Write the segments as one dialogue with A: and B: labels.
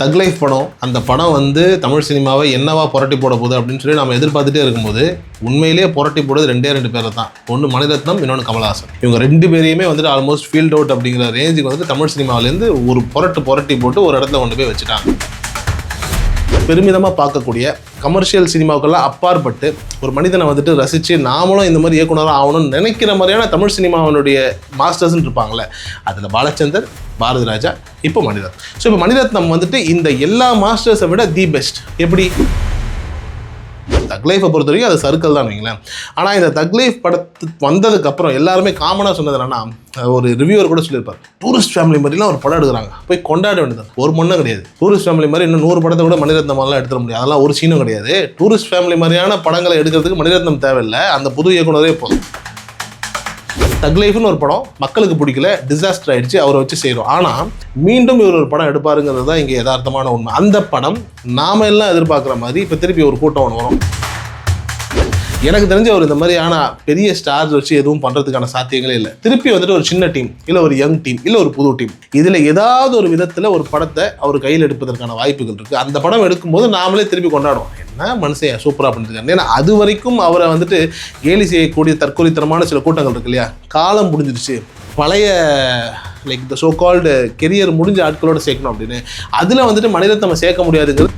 A: தக் லைஃப் படம் அந்த படம் வந்து தமிழ் சினிமாவை என்னவா புரட்டி போட போகுது அப்படின்னு சொல்லி நம்ம எதிர்பார்த்துட்டே இருக்கும்போது உண்மையிலேயே புரட்டி போடுறது ரெண்டே ரெண்டு பேரை தான். ஒன்று மணிரத்னம் இன்னொன்று கமலஹாசன். இவங்க ரெண்டு பேரையுமே வந்துட்டு ஆல்மோஸ்ட் ஃபீல்ட் அவுட் அப்படிங்கிற ரேஞ்சுக்கு வந்துட்டு தமிழ் சினிமாவிலேருந்து ஒரு புரட்டு புரட்டி போட்டு ஒரு இடத்துல கொண்டு போய் வச்சுட்டாங்க. பெருமிதமாக பார்க்கக்கூடிய கமர்ஷியல் சினிமாவுக்கெல்லாம் அப்பாற்பட்டு ஒரு மனிதனை வந்துட்டு ரசித்து நாமளும் இந்த மாதிரி இயக்குனராக ஆகணும்னு நினைக்கிற மாதிரியான தமிழ் சினிமாவினுடைய மாஸ்டர்ஸ்ன்னு இருப்பாங்கள்ல அதில் பாலச்சந்தர் பாரதி ராஜா இப்போ மணிரத்னம். ஸோ இப்போ மணிரத்னம் வந்துட்டு இந்த எல்லா மாஸ்டர்ஸை விட தி பெஸ்ட் எப்படி? தக் லைஃப்பை பொறுத்த வரைக்கும் அது சர்க்கிள் தான் வைங்களேன். ஆனால் இந்த தக் லைஃப் படத்து வந்ததுக்கப்புறம் எல்லாருமே காமனாக சொன்னது என்னன்னா ஒரு ரிவ்யூவர் கூட சொல்லியிருப்பார். டூரிஸ்ட் ஃபேமிலி மாதிரிலாம் ஒரு படம் எடுக்கிறாங்க. போய் கொண்டாட வேண்டியது ஒரு மண்ணும் கிடையாது. டூரிஸ்ட் ஃபேமிலி மாதிரி இன்னும் நூறு படத்தை கூட மணிரத்னம் மாதிரிலாம் எடுத்துட முடியாது. அதெல்லாம் ஒரு சீனும் கிடையாது. டூரிஸ்ட் ஃபேமிலி மாதிரியான படங்களை எடுக்கிறதுக்கு மணிரத்னம் தேவையில்லை. அந்த புது இயக்குனரே போதும். தக் லைஃப்னு ஒரு படம் மக்களுக்கு பிடிக்கல டிசாஸ்டர் ஆயிடுச்சு அவரை வச்சு செய்கிறோம் ஆனால் மீண்டும் இவர் ஒரு படம் எடுப்பாருங்கிறது தான் இங்கே யதார்த்தமான உண்மை. அந்த படம் நாம எல்லாம் எதிர்பார்க்குற மாதிரி இப்போ திருப்பி ஒரு கூட்டம் ஒன்று வரும். எனக்கு தெரிஞ்ச அவர் இந்த மாதிரியான பெரிய ஸ்டார்ஸ் வச்சு எதுவும் பண்ணுறதுக்கான சாத்தியங்களே இல்லை. திருப்பி வந்துட்டு ஒரு சின்ன டீம் இல்லை ஒரு யங் டீம் இல்லை ஒரு புது டீம் இதில் ஏதாவது ஒரு விதத்தில் ஒரு படத்தை அவர் கையில் எடுப்பதற்கான வாய்ப்புகள் இருக்குது அந்த படம் எடுக்கும்போது நாமளே திருப்பி கொண்டாடுவோம் என்ன மனுஷன் சூப்பராக பண்ணிருக்காரு ஏன்னா அது வரைக்கும் அவரை வந்துட்டு கேலி செய்யக்கூடிய தற்கொலைத்தனமான சில கூட்டங்கள் இருக்கு இல்லையா? காலம் முடிஞ்சிருச்சு. பழைய லைக் இந்த சோ கால்டு கெரியர் முடிஞ்ச ஆட்களோட சேர்க்கணும் அப்படின்னு. அதில் வந்துட்டு மனிதத்தை நம்ம சேர்க்க முடியாதுங்கிறது.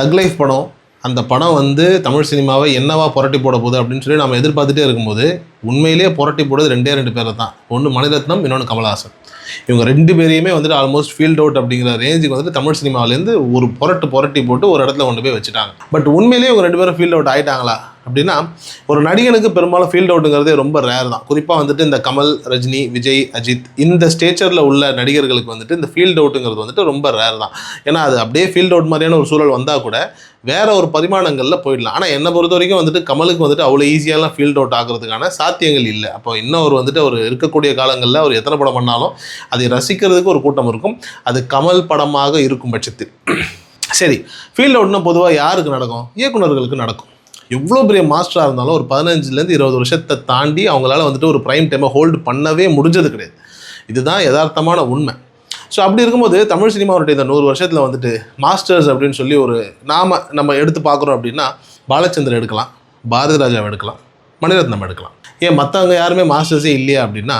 A: தக் லைஃப் படம் அந்த படம் வந்து தமிழ் சினிமாவை என்னவா புரட்டி போட போகுது அப்படின்னு சொல்லி நம்ம எதிர்பார்த்துட்டே இருக்கும்போது உண்மையிலேயே புரட்டி போடுறது ரெண்டே ரெண்டு பேரை தான். ஒன்று மணிரத்னம் இன்னொன்று கமலஹாசன். இவங்க ரெண்டு பேரையுமே வந்துட்டு ஆல்மோஸ்ட் ஃபீல்ட் அவுட் அப்படிங்கிற ரேஞ்சுக்கு வந்துட்டு தமிழ் சினிமாவிலேருந்து ஒரு புரட்டு புரட்டி போட்டு ஒரு இடத்துல கொண்டு போய் வச்சுட்டாங்க. பட் உண்மையிலேயே இவங்க ரெண்டு பேரும் ஃபீல்ட் அவுட் ஆகிட்டாங்களா அப்படின்னா ஒரு நடிகனுக்கு பெரும்பாலும் ஃபீல்ட் அவுட்டுங்கிறதே ரொம்ப ரேர் தான். குறிப்பாக வந்துட்டு இந்த கமல் ரஜினி விஜய் அஜித் இந்த ஸ்டேச்சரில் உள்ள நடிகர்களுக்கு வந்துட்டு இந்த ஃபீல்ட் அவுட்டுங்கிறது வந்துட்டு ரொம்ப ரேர் தான். ஏன்னா அது அப்படியே ஃபீல்ட் அவுட் மாதிரியான ஒரு சூழல் வந்தால் கூட வேற ஒரு பரிமாணங்களில் போயிடலாம். ஆனால் என்னை பொறுத்த வரைக்கும் வந்துட்டு கமலுக்கு வந்துட்டு அவ்வளோ ஈஸியாலாம் ஃபீல்ட் அவுட் ஆகிறதுக்கான சாத்தியங்கள் இல்லை. அப்போ இன்னும் அவர் வந்துட்டு அவர் இருக்கக்கூடிய காலங்களில் அவர் எத்தனை படம் பண்ணாலும் அதை ரசிக்கிறதுக்கு ஒரு கூட்டம் இருக்கும். அது கமல் படமாக இருக்கும் பட்சத்தில். சரி ஃபீல்ட் அவுட்னா பொதுவாக யாருக்கு நடக்கும்? இயக்குனர்களுக்கு நடக்கும். எவ்வளோ பெரிய மாஸ்டராக இருந்தாலும் ஒரு பதினஞ்சுலேருந்து இருபது வருஷத்தை தாண்டி அவங்களால வந்துட்டு ஒரு ப்ரைம் டைமை ஹோல்டு பண்ணவே முடிஞ்சது கிடையாது. இதுதான் யதார்த்தமான உண்மை. ஸோ அப்படி இருக்கும்போது தமிழ் சினிமாவுடைய இந்த நூறு வருஷத்தில் வந்துட்டு மாஸ்டர்ஸ் அப்படின்னு சொல்லி ஒரு நாம நம்ம எடுத்து பார்க்குறோம் அப்படின்னா பாலச்சந்திரன் எடுக்கலாம் பாரதி ராஜாவை எடுக்கலாம் மணிரத்னம் எடுக்கலாம். ஏன் மற்றவங்க யாருமே மாஸ்டர்ஸே இல்லையா அப்படின்னா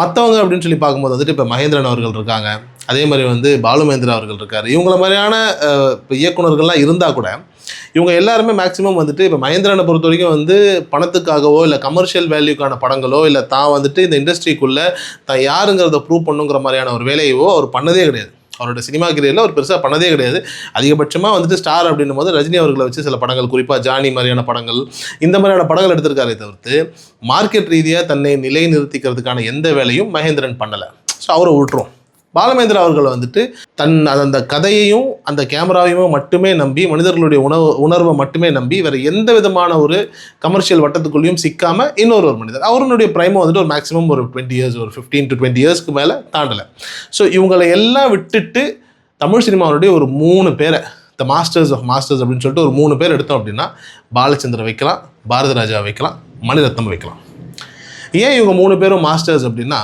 A: மற்றவங்க அப்படின்னு சொல்லி பார்க்கும்போது வந்துட்டு இப்போ மகேந்திரன் அவர்கள் இருக்காங்க. அதே மாதிரி வந்து பாலுமேந்திரா அவர்கள் இருக்கார். இவங்கள மாதிரியான இப்போ இயக்குனர்கள்லாம் இருந்தால் கூட இவங்க எல்லாருமே மேக்ஸிமம் வந்துட்டு இப்போ மகேந்திரனை பொறுத்த வரைக்கும் வந்து பணத்துக்காகவோ இல்லை கமர்ஷியல் வேல்யூக்கான படங்களோ இல்லை தான் வந்துட்டு இந்த இண்டஸ்ட்ரிக்குள்ளே தான் யாருங்கிறத ப்ரூவ் பண்ணுங்கிற மாதிரியான ஒரு வேலையவோ அவர் பண்ணதே கிடையாது. அவரோட சினிமா கிரியரில் அவர் பெருசாக பண்ணதே கிடையாது. அதிகபட்சமாக வந்துட்டு ஸ்டார் அப்படின்னும் போது ரஜினி அவர்களை வச்சு சில படங்கள் குறிப்பாக ஜானி மாதிரியான படங்கள் இந்த மாதிரியான படங்கள் எடுத்திருக்காரே தவிர்த்து மார்க்கெட் ரீதியாக தன்னை நிலைநிறுத்திக்கிறதுக்கான எந்த வேலையும் மகேந்திரன் பண்ணலை. ஸோ அவரை விட்டுரும் பாலமேந்திரா அவர்கள் வந்துட்டு தன் அந்த கதையையும் அந்த கேமராவையும் மட்டுமே நம்பி மனிதர்களுடைய உணவு உணர்வை மட்டுமே நம்பி வேறு எந்த விதமான ஒரு கமர்ஷியல் வட்டத்துக்குள்ளேயும் சிக்காமல் இன்னொரு ஒரு மனிதர். அவருடைய ப்ரைமும் வந்துட்டு ஒரு மேக்ஸிமம் ஒரு டுவெண்ட்டி இயர்ஸ் ஒரு ஃபிஃப்டீன் டு டுவெண்ட்டி இயர்ஸ்க்கு மேலே தாண்டலை. ஸோ இவங்களை எல்லாம் விட்டுட்டு தமிழ் சினிமாவுடைய ஒரு மூணு பேரை த மாஸ்டர்ஸ் ஆஃப் மாஸ்டர்ஸ் அப்படின்னு சொல்லிட்டு ஒரு மூணு பேர் எடுத்தோம் அப்படின்னா பாலச்சந்திர வைக்கலாம் பாரதிராஜா வைக்கலாம் மணிரத்னம் வைக்கலாம். ஏன் இவங்க மூணு பேரும் மாஸ்டர்ஸ் அப்படின்னா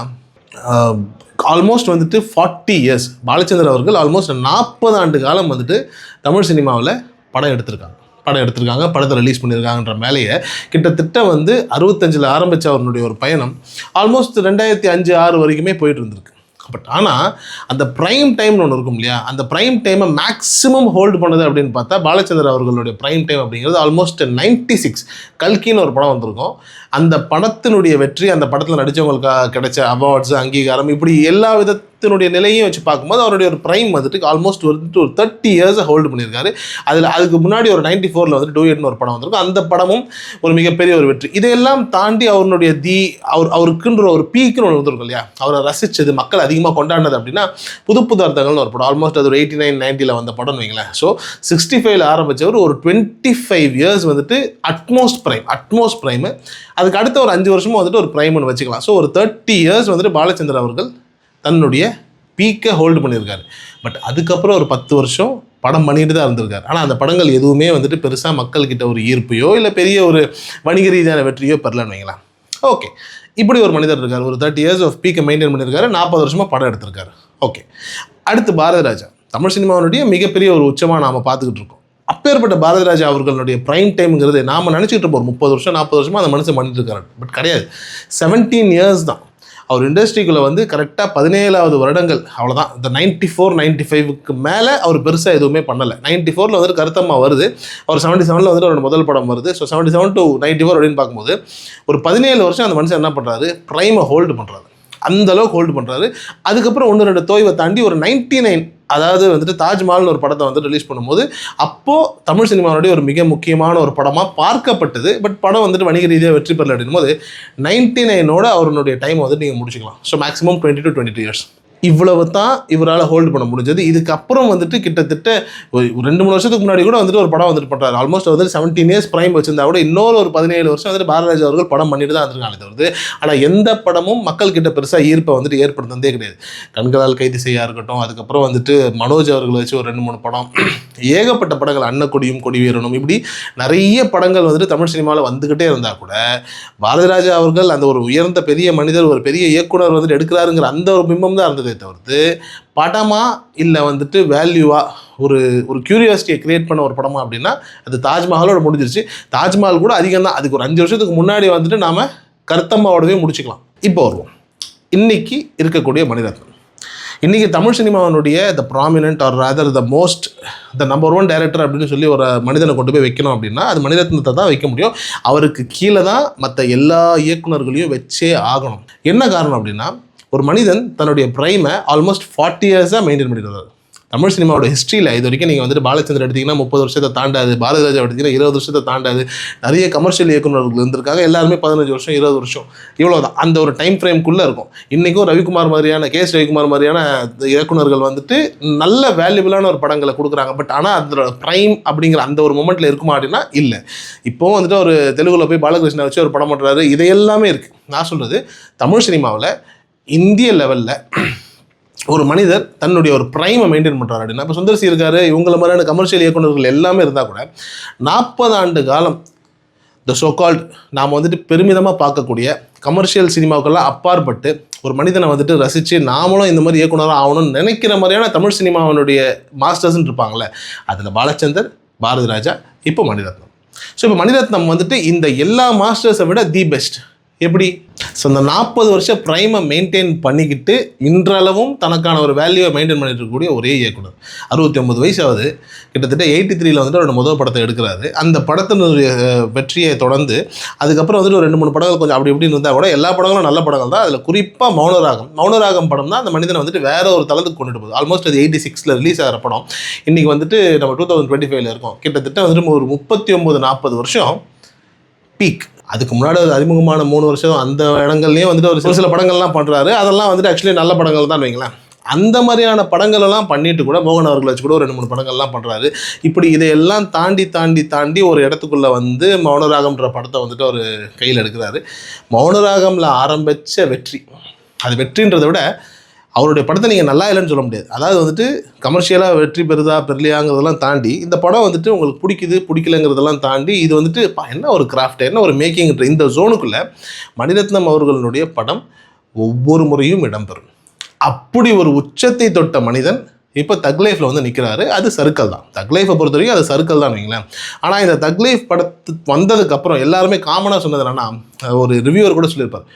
A: ஆல்மோஸ்ட் வந்துட்டு ஃபார்ட்டி இயர்ஸ் பாலச்சந்தர் அவர்கள் ஆல்மோஸ்ட் நாற்பது ஆண்டு காலம் வந்துட்டு தமிழ் சினிமாவில் படம் எடுத்திருக்காங்க. படம் எடுத்திருக்காங்க படத்தை ரிலீஸ் பண்ணியிருக்காங்கன்ற மேலேயே கிட்டத்தட்ட வந்து அறுபத்தஞ்சில் ஆரம்பித்த அவருடைய ஒரு பயணம் ஆல்மோஸ்ட் ரெண்டாயிரத்தி அஞ்சு ஆறு வரைக்குமே போயிட்டு இருந்திருக்கு. பட் ஆனால் அந்த ப்ரைம் டைம்னு ஒன்று இருக்கும் இல்லையா? அந்த ப்ரைம் டைமை மேக்ஸிமம் ஹோல்டு பண்ணது அப்படின்னு பார்த்தா பாலச்சந்தர் அவர்களுடைய ப்ரைம் டைம் அப்படிங்கிறது ஆல்மோஸ்ட் நைன்டி சிக்ஸ் கல்கின்னு ஒரு படம் வந்திருக்கும். அந்த படத்தினுடைய வெற்றி அந்த படத்தில் நடித்தவங்களுக்கு கிடைச்ச அவார்ட்ஸ் அங்கீகாரம் இப்படி எல்லா விதத்தினுடைய நிலையும் வச்சு பார்க்கும்போது அவருடைய ஒரு ப்ரைம் வந்துட்டு ஆல்மோஸ்ட் வந்துட்டு ஒரு தேர்ட்டி இயர்ஸை ஹோல்டு பண்ணியிருக்காரு. அதில் அதுக்கு முன்னாடி ஒரு நைன்டி ஃபோரில் வந்துட்டு டூயட்னு ஒரு படம் வந்திருக்கும். அந்த படமும் ஒரு மிகப்பெரிய ஒரு வெற்றி. இதையெல்லாம் தாண்டி அவருடைய தி அவர் அவருக்குன்ற ஒரு பீக்குன்னு ஒன்று வந்துருக்கும் இல்லையா? அவரை ரசித்தது மக்கள் அதிகமாக கொண்டாடினது அப்படின்னா புது புது அர்த்தங்கள்னு ஒரு படம். ஆல்மோஸ்ட் அது ஒரு எயிட்டி நைன் நைன்ட்டியில் வந்த படம்னு வைங்களேன். ஸோ சிக்ஸ்டி ஃபைவ்ல ஆரம்பித்தவர் ஒரு டுவெண்ட்டி ஃபைவ் இயர்ஸ் வந்துட்டு at most prime at most prime அதுக்கு அடுத்த ஒரு அஞ்சு வருஷமும் வந்துட்டு ஒரு ப்ரைம்னு வச்சுக்கலாம். ஸோ ஒரு தேர்ட்டி இயர்ஸ் வந்துட்டு பாலச்சந்தர் அவர்கள் தன்னுடைய பீக்கை ஹோல்டு பண்ணியிருக்காரு. பட் அதுக்கப்புறம் ஒரு பத்து வருஷம் படம் பண்ணிட்டு தான் இருந்திருக்காரு. ஆனால் அந்த படங்கள் எதுவுமே வந்துட்டு பெருசாக மக்கள்கிட்ட ஒரு ஈர்ப்பையோ இல்லை பெரிய ஒரு வணிக ரீதியான வெற்றியோ பெறலன்னு வைங்களேன். ஓகே இப்படி ஒரு மனிதர் இருக்கார். ஒரு தேர்ட்டி இயர்ஸ் ஆஃப் பீக்கை மெயின்டைன் பண்ணியிருக்காரு. நாற்பது வருஷமாக படம் எடுத்திருக்காரு. ஓகே அடுத்து பாரதராஜா. தமிழ் சினிமாவினுடைய மிகப்பெரிய ஒரு உச்சமாக நாம் பார்த்துக்கிட்டு இருக்கோம். அப்பேற்பட்ட பாரதிராஜா அவர்களுடைய ப்ரைம் டைம்ங்கிறது நாம் நினச்சிட்டு இருப்போம். முப்பது வருஷம் நாற்பது வருஷமாக அந்த மனுஷன் பண்ணிட்டு இருக்காரு பட் கிடையாது. செவன்டீன் இயர்ஸ் தான். அவர் இண்டஸ்ட்ரிக்குள்ளே வந்து கரெக்டாக பதினேழாவது வருடங்கள். அவ்வளோதான் இந்த நைன்ட்டி ஃபோர் நைன்ட்டி ஃபைவுக்கு மேலே அவர் பெருசாக எதுவுமே பண்ணலை. நைன்ட்டி ஃபோரில் வந்துட்டு கருத்தம்மா வருது. அவர் செவன்ட்டி செவனில் வந்துட்டு அவரோட முதல் படம் வருது. So seventy seven to ninety four அப்படின்னு பார்க்கும்போது ஒரு பதினேழு வருஷம் அந்த மனுஷன் என்ன பண்ணுறாரு ப்ரைமை ஹோல்டு பண்ணுறாரு அந்த அளவுக்கு ஹோல்டு பண்ணுறாரு அதுக்கப்புறம் ஒன்று ரெண்டு தோய்வை தாண்டி ஒரு நைன்டி நைன் அதாவது வந்துட்டு தாஜ்மஹால்னு ஒரு படத்தை வந்து ரிலீஸ் பண்ணும்போது அப்போது தமிழ் சினிமாவுடைய ஒரு மிக முக்கியமான ஒரு படமாக பார்க்கப்பட்டது. பட் படம் வந்துட்டு வணிக ரீதியாக வெற்றி பெறல அப்படின்னும் போது நைன்டி நைனோட அவருடைய டைம் வந்து நீங்கள் முடிச்சுக்கலாம். So maximum twenty to twenty two years இவ்வளவு தான் இவரால் ஹோல்டு பண்ண முடிஞ்சது. இதுக்கப்புறம் வந்துட்டு கிட்டத்தட்ட ஒரு ஒரு ரெண்டு மூணு வருஷத்துக்கு முன்னாடி கூட வந்துட்டு ஒரு படம் வந்துட்டு பண்ணுறாரு ஆல்மோஸ்ட் வந்து செவன்டீன் இயர்ஸ் பிரைம் வச்சிருந்தா கூட இன்னொரு ஒரு பதினேழு வருஷம் வந்துட்டு பாரதிராஜா அவர்கள் படம் பண்ணிட்டு தான் இருந்திருக்காங்க தவிர்த்து ஆனால் எந்த படமும் மக்கள் கிட்ட பெருசாக ஈர்ப்பை வந்துட்டு ஏற்படுத்ததே கிடையாது. கண்களால் கைது செய்யா இருக்கட்டும் அதுக்கப்புறம் வந்துட்டு மனோஜ் அவர்களை வச்சு ஒரு ரெண்டு மூணு படம் ஏகப்பட்ட படங்கள் அன்னக்கொடியும் கொடி வீரனும் இப்படி நிறைய படங்கள் வந்துட்டு தமிழ் சினிமாவில் வந்துக்கிட்டே இருந்தால் கூட பாரதிராஜா அவர்கள் அந்த ஒரு உயர்ந்த பெரிய மனிதர் ஒரு பெரிய இயக்குனர் வந்துட்டு எடுக்கிறாருங்கிற அந்த ஒரு பிம்பம் தான் இருந்தது. தவிர்த்து படமாக இல்லை வந்துட்டு வேல்யூவாக ஒரு ஒரு க்யூரியாசிட்டியை க்ரியேட் பண்ண ஒரு படமா அப்படின்னா அது தாஜ்மஹாலோட முடிஞ்சிருச்சு. தாஜ்மஹால் கூட அதிகம் தான் அதுக்கு ஒரு அஞ்சு வருஷத்துக்கு முன்னாடி வந்துட்டு நாம் கருத்தம்மாவோடவே முடிச்சுக்கலாம். இப்போ வருவோம். இன்றைக்கி இருக்கக்கூடிய மணிரத்னம். இன்றைக்கி Tamil சினிமாவினுடைய the prominent or rather the most the number one director அப்படின்னு சொல்லி ஒரு மனிதனை கொண்டு போய் வைக்கணும் அப்படின்னா அது மணிரத்னத்தை தான் வைக்க முடியும். அவருக்கு கீழே தான் மற்ற எல்லா இயக்குனர்களையும் வச்சே ஆகணும். என்ன காரணம் அப்படின்னா ஒரு மனிதன் தன்னுடைய ப்ரைமை ஆல்மோஸ்ட் ஃபார்ட்டி இயர்ஸாக மெயின்டைன் பண்ணிடுறாரு தமிழ் சினிமாவோட ஹிஸ்ட்ரியில் இது வரைக்கும் நீங்கள் வந்துட்டு பாலச்சந்திரன் எடுத்தீங்கன்னா முப்பது வருஷத்தை தாண்டாது பாரதிராஜா எடுத்தீங்கன்னா இருபது வருஷத்தை தாண்டாது. நிறைய கமர்ஷியல் இயக்குநர்கள் இருந்திருக்காங்க. எல்லாருமே பதினஞ்சு வருஷம் இருபது வருஷம். இவ்வளோ தான் அந்த ஒரு டைம் ஃப்ரேம்குள்ளே இருக்கும். இன்றைக்கும் ரவிக்குமார் மாதிரியான கே எஸ் ரவிக்குமார் மாதிரியான இயக்குனர்கள் வந்துட்டு நல்ல வேல்யூபிளான ஒரு படங்களை கொடுக்குறாங்க. பட் ஆனால் அதோட ப்ரைம் அப்படிங்கிற அந்த ஒரு மொமெண்ட்டில் இருக்குமா அப்படின்னா இல்லை. இப்போவும் வந்துட்டு ஒரு தெலுங்குல போய் பாலகிருஷ்ணா வச்சு ஒரு படம் பண்ணுறாரு இது எல்லாமே இருக்குது நான் சொல்கிறது தமிழ் சினிமாவில் இந்திய லெவலில் ஒரு மனிதர் தன்னுடைய ஒரு ப்ரைமை மெயின்டைன் பண்ணுறாரு அப்படின்னா. இப்போ சுந்தர்சி இருக்காரு இவங்கள மாதிரியான கமர்ஷியல் இயக்குனர்கள் எல்லாமே இருந்தால் கூட நாற்பது ஆண்டு காலம் த சோகால்ட் நாம் வந்துட்டு பெருமிதமாக பார்க்கக்கூடிய கமர்ஷியல் சினிமாவுக்கெல்லாம் அப்பாற்பட்டு ஒரு மனிதனை வந்துட்டு ரசித்து நாமளும் இந்த மாதிரி இயக்குனராக ஆகணும்னு நினைக்கிற மாதிரியான தமிழ் சினிமாவினுடைய மாஸ்டர்ஸ்ன்னு இருப்பாங்களே அதில் பாலச்சந்தர் பாரதி ராஜா இப்போ மணிரத்னம். ஸோ இப்போ மணிரத்னம் வந்துட்டு இந்த எல்லா மாஸ்டர்ஸை விட தி பெஸ்ட் எப்படி? ஸோ இந்த நாற்பது வருஷம் ப்ரைமை மெயின்டைன் பண்ணிக்கிட்டு இன்றளவும் தனக்கான ஒரு வேல்யூவை மெயின்டைன் பண்ணிட்டு இருக்கக்கூடிய ஒரே இயக்குனர். அறுபத்தி ஒன்பது வயசு ஆகுது கிட்டத்தட்ட எயிட்டி த்ரீல வந்துட்டு அவரோட முதல் படத்தை எடுக்கிறாரு. அந்த படத்தினுடைய வெற்றியை தொடர்ந்து அதுக்கப்புறம் வந்துட்டு ஒரு ரெண்டு மூணு படங்கள் கொஞ்சம் அப்படி இப்படின்னு இருந்தால் கூட எல்லா படங்களும் நல்ல படங்கள் தான். அதில் குறிப்பாக மௌனராகம். மௌனராகம் படம் தான் அந்த மனிதனை வந்துட்டு வேற ஒரு தளத்துக்கு கொண்டுட்டு போகுது. ஆல்மோஸ்ட் அது எயிட்டி சிக்ஸில் ரிலீஸ் ஆகிற படம். இன்றைக்கி வந்துட்டு நம்ம டூ தௌசண்ட் டுவெண்ட்டி ஃபைவ்ல இருக்கோம். கிட்டத்தட்ட வந்துட்டு ஒரு முப்பத்தி ஒம்பது நாற்பது வருஷம் பீக் அதுக்கு முன்னாடி ஒரு அறிமுகமான மூணு வருஷம் அந்த இடங்கள்லேயும் வந்துட்டு ஒரு சில சில படங்கள்லாம் பண்ணுறாரு அதெல்லாம் வந்துட்டு ஆக்சுவலி நல்ல படங்கள் தான் வைங்களேன். அந்த மாதிரியான படங்கள் எல்லாம் பண்ணிட்டு கூட மோகன் அவர்கள் வச்சு கூட ஒரு ரெண்டு மூணு படங்கள்லாம் பண்ணுறாரு இப்படி இதையெல்லாம் தாண்டி தாண்டி தாண்டி ஒரு இடத்துக்குள்ளே வந்து மௌனராகம்ன்ற படத்தை வந்துட்டு அவர் கையில் எடுக்கிறாரு. மௌனராகமில் ஆரம்பித்த வெற்றி. அது வெற்றின்றதை விட அவருடைய படத்தை நீங்கள் நல்லா இல்லைன்னு சொல்ல முடியாது. அதாவது வந்துட்டு கமர்ஷியலாக வெற்றி பெறுதா பெறலையாங்கிறதெல்லாம் தாண்டி இந்த படம் வந்துட்டு உங்களுக்கு பிடிக்குது பிடிக்கலங்கிறதெல்லாம் தாண்டி இது வந்துட்டு என்ன ஒரு கிராஃப்ட் என்ன ஒரு மேக்கிங்ன்ற இந்த ஜோனுக்குள்ளே மணிரத்னம் அவர்களுடைய படம் ஒவ்வொரு முறையும் இடம்பெறும். அப்படி ஒரு உச்சத்தை தொட்ட மனிதன் இப்போ தக் லைஃப்பில் வந்து நிற்கிறாரு அது சர்க்கிள் தான். தக் லைஃப்பை பொறுத்த வரைக்கும் அது சர்க்கிள் தான் வைங்களேன். ஆனால் இந்த தக் லைஃப் படத்து வந்ததுக்கப்புறம் எல்லாருமே காமனாக சொன்னது என்னன்னா ஒரு ரிவ்யூவர் கூட சொல்லியிருப்பார்.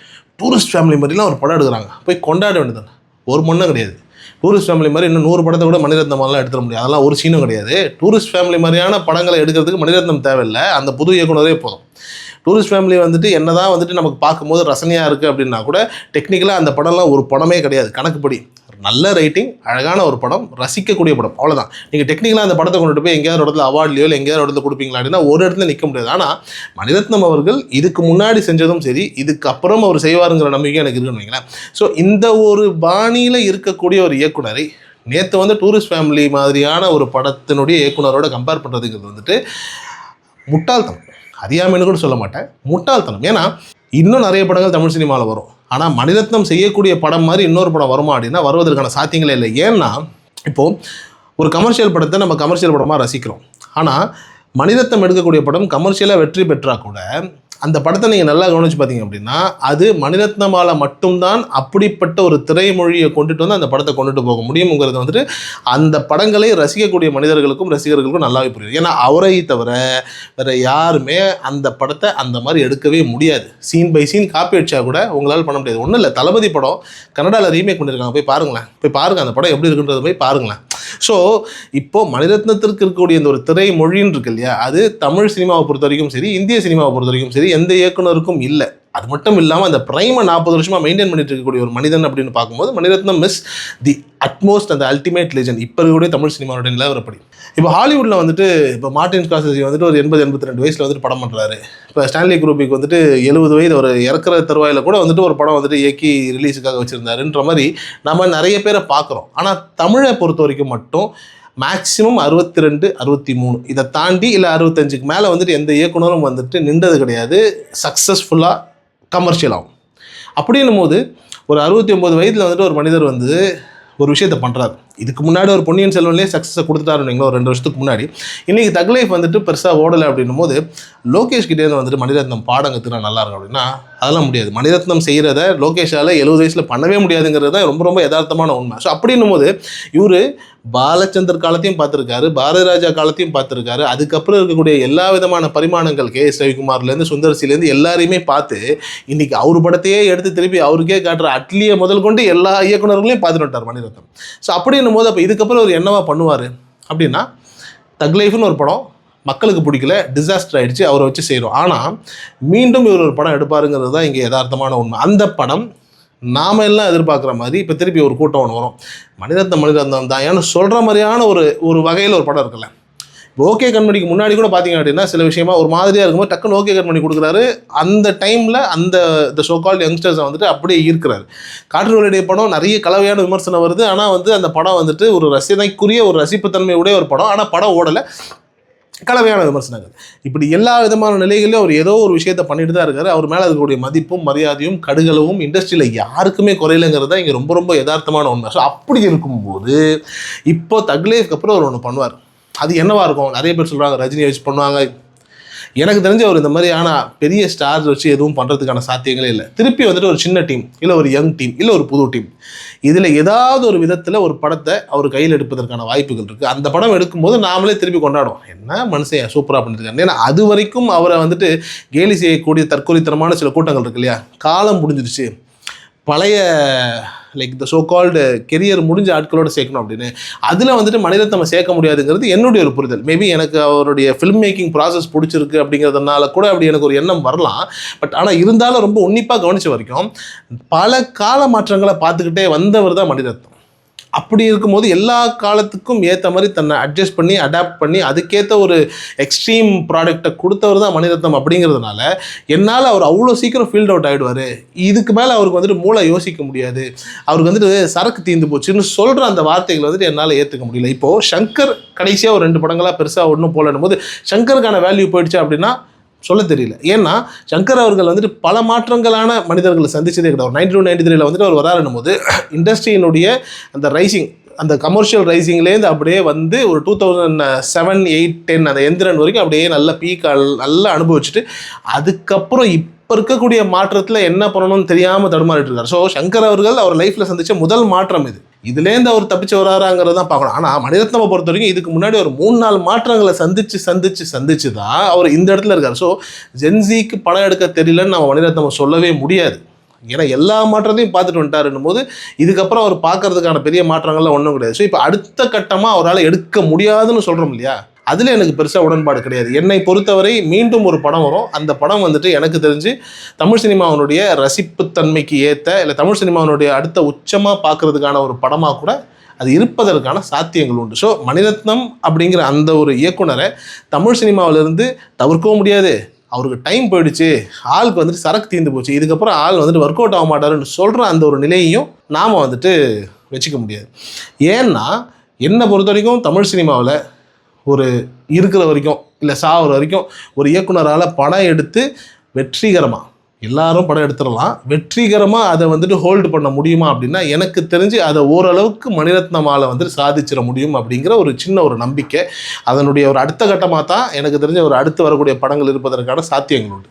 A: டூரிஸ்ட் ஃபேமிலி மாதிரிலாம் ஒரு படம் எடுக்கிறாங்க. போய் கொண்டாட வேண்டியது ஒரு மண்ணும் கிடையாது. டூரிஸ்ட் ஃபேமிலி மாதிரி இன்னும் நூறு படத்தை கூட மணிரத்னம் மாதிரிலாம் எடுத்துட முடியாது. அதெல்லாம் ஒரு சீனும் கிடையாது. டூரிஸ்ட் ஃபேமிலி மாதிரியான படங்களை எடுக்கிறதுக்கு மணிரத்னம் தேவையில்லை. அந்த புது இயக்குனரே போதும். டூரிஸ்ட் ஃபேமிலி வந்துட்டு என்னதான் வந்துட்டு நமக்கு பார்க்கும்போது ரசனையாக இருக்குது அப்படின்னா கூட டெக்னிக்கலாக அந்த படம்லாம் ஒரு படமே கிடையாது. கணக்குப்படி. நல்ல ரைட்டிங் அழகான ஒரு படம் ரசிக்கக்கூடிய படம். அவ்வளோதான் நீங்கள் டெக்னிக்கலாக அந்த படத்தை கொண்டுட்டு போய் எங்கேயாவது ஒரு இடத்துல அவார்ட்லையோ இல்லை எங்கேயாவது இடத்துல கொடுப்பீங்களா அப்படின்னா ஒரு இடத்துல நிற்க முடியாது. ஆனால் மணிரத்னம் அவர்கள் இதுக்கு முன்னாடி செஞ்சதும் சரி இதுக்கப்புறம் அவர் செய்வாருங்கிற நம்பிக்கை எனக்கு இருக்குன்னு வைங்களேன். ஸோ இந்த ஒரு பாணியில் இருக்கக்கூடிய ஒரு இயக்குனரை நேற்று வந்து டூரிஸ்ட் ஃபேமிலி மாதிரியான ஒரு படத்தினுடைய இயக்குனரோட கம்பேர் பண்ணுறதுங்கிறது வந்துட்டு முட்டாள்தனம். அறியாமைன்னு கூட சொல்ல மாட்டேன். முட்டாள்தனம். ஏன்னா இன்னும் நிறைய படங்கள் தமிழ் சினிமாவில் வரும். ஆனால் மணிரத்னம் செய்யக்கூடிய படம் மாதிரி இன்னொரு படம் வருமா அப்படின்னா வருவதற்கான சாத்தியங்களே இல்லை. ஏன்னா இப்போது ஒரு கமர்ஷியல் படத்தை நம்ம கமர்ஷியல் படமாக ரசிக்கிறோம். ஆனால் மணிரத்னம் எடுக்கக்கூடிய படம் கமர்ஷியலாக வெற்றி பெற்றால் கூட அந்த படத்தை நீங்கள் நல்லா கவனிச்சு பார்த்தீங்க அப்படின்னா அது மணிரத்னமால மட்டும்தான் அப்படிப்பட்ட ஒரு திரைமொழியை கொண்டுட்டு வந்து அந்த படத்தை கொண்டுட்டு போக முடியுங்கிறது வந்துட்டு அந்த படங்களை ரசிக்கக்கூடிய மனிதர்களுக்கும் ரசிகர்களுக்கும் நல்லாவே புரியும். ஏன்னா அவரை தவிர வேற யாருமே அந்த படத்தை அந்த மாதிரி எடுக்கவே முடியாது. சீன் பை சீன் காப்பி அடிச்சா கூட உங்களால் பண்ண முடியாது. ஒன்றும் இல்லை தளபதி படம் கன்னடாவில் ரீமேக் பண்ணியிருக்காங்க போய் பாருங்களேன். போய் பாருங்க அந்த படம் எப்படி இருக்குன்றதை போய் பாருங்களேன். ஸோ இப்போ மணிரத்னத்திற்கு இருக்கக்கூடிய இந்த ஒரு திரை மொழின்னு இருக்கு இல்லையா அது தமிழ் சினிமாவை பொறுத்த வரைக்கும் சரி இந்திய சினிமாவை பொறுத்த வரைக்கும் சரி எந்த இயக்குனருக்கும் இல்லை. அது மட்டும் இல்லாமல் அந்த ப்ரைமை நாற்பது வருஷமாக மெயின்டைன் பண்ணிட்டு இருக்கக்கூடிய ஒரு மனிதன் அப்படின்னு பார்க்கும்போது Mani Ratnam miss the at most அந்த அல்டிமேட் லெஜண்ட் இப்போ இருக்கக்கூடிய தமிழ் சினிமாவுடைய நிலவரப்படி. இப்போ ஹாலிவுட்டில் வந்துட்டு இப்போ மார்டின் ஸ்காசசி வந்துட்டு ஒரு எண்பது எண்பத்தி ரெண்டு வயசில் வந்துட்டு படம் பண்ணுறாரு இப்போ ஸ்டான்லி குரூபிக்கு வந்துட்டு எழுபது வயது ஒரு இறக்குற தருவாயில் கூட வந்துட்டு ஒரு படம் வந்துட்டு இயக்கி ரிலீஸுக்காக வச்சுருந்தாருன்ற மாதிரி நம்ம நிறைய பேரை பார்க்குறோம். ஆனால் தமிழை பொறுத்த வரைக்கும் மட்டும் மேக்ஸிமம் அறுபத்தி ரெண்டு அறுபத்தி மூணு இதை தாண்டி இல்லை அறுபத்தஞ்சுக்கு மேலே வந்துட்டு எந்த இயக்குனரும் வந்துட்டு நின்றது கிடையாது. சக்ஸஸ்ஃபுல்லாக கமர்ஷியல் ஆகும். அப்படின்னும் போது ஒரு அறுபத்தி ஒம்பது வயதில் வந்துட்டு ஒரு மனிதர் வந்து ஒரு விஷயத்தை பண்ணுறாரு இதுக்கு முன்னாடி ஒரு பொன்னியின் செல்வன்லேயே சக்ஸஸை கொடுத்துட்டாருன்னு ஒரு ரெண்டு வருஷத்துக்கு முன்னாடி. இன்றைக்கி தக் லைஃப் வந்துட்டு பெருசாக ஓடலை அப்படின்னும் போது லோகேஷ் கிட்டேருந்து வந்துட்டு மணிரத்னம் பாடம் கற்றுனா நல்லா இருக்கும் அப்படின்னா அதெல்லாம் முடியாது. மணிரத்னம் செய்கிறத லோகேஷால் எழுபது வயசில் பண்ணவே முடியாதுங்கிறது தான் ரொம்ப ரொம்ப யதார்த்தமான உண்மை. ஸோ அப்படின்னும் போது இவர் பாலச்சந்தர் காலத்தையும் பார்த்துருக்காரு பாரதி ராஜா காலத்தையும் பார்த்துருக்காரு. அதுக்கப்புறம் இருக்கக்கூடிய எல்லா விதமான பரிமாணங்கள் கே எஸ் ரவிக்குமார்லேருந்து சுந்தர்சிலேருந்து எல்லாரையுமே பார்த்து இன்றைக்கி அவர் படத்தையே எடுத்து திருப்பி அவருக்கே காட்டுற அட்லியை முதல் கொண்டு எல்லா இயக்குனர்களையும் பார்த்துட்டு வந்துட்டார் மணிரத்னம். ஸோ அப்படின்னு அப்படின்னும் போது அப்போ இதுக்கப்புறம் அவர் என்னவா பண்ணுவார்? அப்படின்னா தக் லைஃப்னு ஒரு படம் மக்களுக்கு பிடிக்கல டிசாஸ்டர் ஆகிடுச்சு அவரை வச்சு செய்கிறோம் ஆனால் மீண்டும் இவர் ஒரு படம் எடுப்பாருங்கிறது தான் இங்கே யதார்த்தமான உண்மை. அந்த படம் நாம எல்லாம் எதிர்பார்க்குற மாதிரி இப்போ திருப்பி ஒரு கூட்டம் ஒன்று வரும். மணிரத்னம் மணிரத்னம் தான் ஏன்னு சொல்கிற மாதிரியான ஒரு ஒரு வகையில் ஒரு படம் இருக்குல்ல. ஓகே கண்மணிக்கு முன்னாடி கூட பார்த்தீங்க அப்படின்னா சில விஷயமா ஒரு மாதிரியாக இருக்கும்போது டக்குன்னு ஓகே கண்மணி கொடுக்குறாரு. அந்த டைமில் அந்த இந்த சோகால் யங்ஸ்டர்ஸை வந்துட்டு அப்படியே ஈர்க்கிறாரு. காற்றுடைய படம் நிறைய கலவையான விமர்சனம் வருது. ஆனால் வந்து அந்த படம் வந்துட்டு ஒரு ரசனைக்குரிய ஒரு ரசிப்புத்தன்மையுடைய ஒரு படம். ஆனால் படம் ஓடலை. கலவையான விமர்சனங்கள். இப்படி எல்லா விதமான நிலைகளிலும் அவர் ஏதோ ஒரு விஷயத்த பண்ணிட்டு தான் இருக்காரு. அவர் மேலே இருக்கக்கூடிய மதிப்பும் மரியாதையும் கடுகளவும் இண்டஸ்ட்ரியில் யாருக்குமே குறையிலங்கிறது தான் இங்கே ரொம்ப ரொம்ப யதார்த்தமான உண்மை. ஸோ அப்படி இருக்கும்போது இப்போ தக்லேஃப்க்கு அப்புறம் அவர் ஒன்று பண்ணுவார். அது என்னவா இருக்கும்? நிறைய பேர் சொல்கிறாங்க ரஜினி வச்சு பண்ணுவாங்க. எனக்கு தெரிஞ்ச ஒரு இந்த மாதிரியான பெரிய ஸ்டார்ஸ் வச்சு எதுவும் பண்ணுறதுக்கான சாத்தியங்களே இல்லை. திருப்பி வந்துட்டு ஒரு சின்ன டீம் இல்லை ஒரு யங் டீம் இல்லை ஒரு புது டீம் இதில் ஏதாவது ஒரு விதத்தில் ஒரு படத்தை அவர் கையில் எடுப்பதற்கான வாய்ப்புகள் இருக்குது அந்த படம் எடுக்கும்போது நாமளே திருப்பி கொண்டாடுவோம். என்ன மனுஷன் சூப்பராக பண்ணியிருக்காரு ஏன்னா அது வரைக்கும் அவரை வந்துட்டு கேலி செய்யக்கூடிய தற்கொலைத்தனமான சில கூட்டங்கள் இருக்கு இல்லையா? காலம் முடிஞ்சிருச்சு. பழைய like the so called career முடிஞ்ச ஆட்களோட சேர்க்கணும் அப்படின்னு. அதில் வந்துட்டு மனிதத்தமை சேர்க்க முடியாதுங்கிறது என்னுடைய ஒரு புரிதல். மேபி எனக்கு அவருடைய ஃபில்ம் மேக்கிங் ப்ராசஸ் பிடிச்சிருக்கு அப்படிங்கிறதுனால கூட அப்படி எனக்கு ஒரு எண்ணம் வரலாம். பட் ஆனால் இருந்தாலும் ரொம்ப உன்னிப்பாக கவனித்த வரைக்கும் பல கால மாற்றங்களை பார்த்துக்கிட்டே வந்தவர் தான் மணிரத்னம் அப்படி இருக்கும்போது எல்லா காலத்துக்கும் ஏற்ற மாதிரி தன்னை அட்ஜஸ்ட் பண்ணி அடாப்ட் பண்ணி அதுக்கேற்ற ஒரு எக்ஸ்ட்ரீம் ப்ராடக்டை கொடுத்தவர் தான் மணிரத்னம் அப்படிங்கிறதுனால என்னால் அவர் அவ்வளோ சீக்கிரம் ஃபீல்ட் அவுட் ஆகிடுவார் இதுக்கு மேலே அவருக்கு வந்துட்டு மூளை யோசிக்க முடியாது. அவருக்கு வந்துட்டு சரக்கு தீர்ந்து போச்சுன்னு சொல்கிற அந்த வார்த்தைகள் வந்துட்டு என்னால் ஏற்றுக்க முடியல. இப்போது சங்கர் கடைசியாக ஒரு ரெண்டு படங்களாக பெருசாக ஒன்றும் போலன்னும் போது சங்கருக்கான வேல்யூ போயிடுச்சு அப்படின்னா சொல்ல தெரியல. ஏன்னா சங்கர் அவர்கள் வந்துட்டு பல மாற்றங்களான மனிதர்களை சந்திச்சதே கிடையாது. நைன்டி டூ நைன்டி த்ரீல வந்துட்டு அவர் வராருன்னும் போது இண்டஸ்ட்ரியினுடைய அந்த ரைசிங் அந்த கமர்ஷியல் ரைசிங்லேருந்து அப்படியே வந்து ஒரு two thousand seven eight ten அந்த எந்திரன் வரைக்கும் அப்படியே நல்ல பீக் நல்லா அனுபவிச்சுட்டு அதுக்கப்புறம் இப்போ இப்போ இருக்கக்கூடிய மாற்றத்தில் என்ன பண்ணணும்னு தெரியாமல் தடுமாறிட்டு இருக்காரு. ஸோ சங்கர் அவர்கள் அவர் லைஃப்பில் சந்தித்த முதல் மாற்றம் இது. இதுலேருந்து அவர் தப்பிச்சு வராராங்கிறத தான் பார்க்கணும். ஆனால் மணிரத்னமை பொறுத்த வரைக்கும் இதுக்கு முன்னாடி ஒரு மூணு நாலு மாற்றங்களை சந்திச்சு சந்திச்சு சந்திச்சு தான் அவர் இந்த இடத்துல இருக்கார். ஸோ ஜென்சிக்கு படம் எடுக்க தெரியலன்னு நம்ம மணிரத்னம் சொல்லவே முடியாது. ஏன்னா எல்லா மாற்றத்தையும் பார்த்துட்டு வந்துட்டாருன்னும் போது இதுக்கப்புறம் அவர் பார்க்கறதுக்கான பெரிய மாற்றங்கள்லாம் ஒன்றும் கிடையாது. ஸோ இப்போ அடுத்த கட்டமாக அவரால் எடுக்க முடியாதுன்னு சொல்கிறோம் இல்லையா? அதில் எனக்கு பெருசாக உடன்பாடு கிடையாது. என்னை பொறுத்தவரை மீண்டும் ஒரு படம் வரும். அந்த படம் வந்துட்டு எனக்கு தெரிஞ்சு தமிழ் சினிமாவினுடைய ரசிப்புத்தன்மைக்கு ஏற்ற இல்லை தமிழ் சினிமாவினுடைய அடுத்த உச்சமாக பார்க்கறதுக்கான ஒரு படமாக கூட அது இருப்பதற்கான சாத்தியங்கள் உண்டு. ஸோ மணிரத்னம் அப்படிங்கிற அந்த ஒரு இயக்குனரை தமிழ் சினிமாவிலிருந்து தவிர்க்கவும் முடியாது. அவருக்கு டைம் போயிடுச்சு. ஆளுக்கு வந்துட்டு சரக்கு தீர்ந்து போச்சு. இதுக்கப்புறம் ஆள் வந்துட்டு ஒர்க் அவுட் ஆக மாட்டாருன்னு சொல்கிற அந்த ஒரு நிலையையும் நாம் வந்துட்டு வச்சுக்க முடியாது. ஏன்னா என்னை பொறுத்த வரைக்கும் தமிழ் சினிமாவில் ஒரு இருக்கிற வரைக்கும் இல்லை சாகிற வரைக்கும் ஒரு இயக்குனரால் படம் எடுத்து வெற்றிகரமாக எல்லாரும் படம் எடுத்துடலாம். வெற்றிகரமாக அதை வந்துட்டு ஹோல்டு பண்ண முடியுமா அப்படின்னா எனக்கு தெரிஞ்சு அதை ஓரளவுக்கு மணிரத்னமால வந்துட்டு சாதிச்சிட முடியும் அப்படிங்கிற ஒரு சின்ன ஒரு நம்பிக்கை. அதனுடைய ஒரு அடுத்த கட்டமாக தான் எனக்கு தெரிஞ்ச ஒரு அடுத்து வரக்கூடிய படங்கள் இருப்பதற்கான சாத்தியங்கள் உண்டு.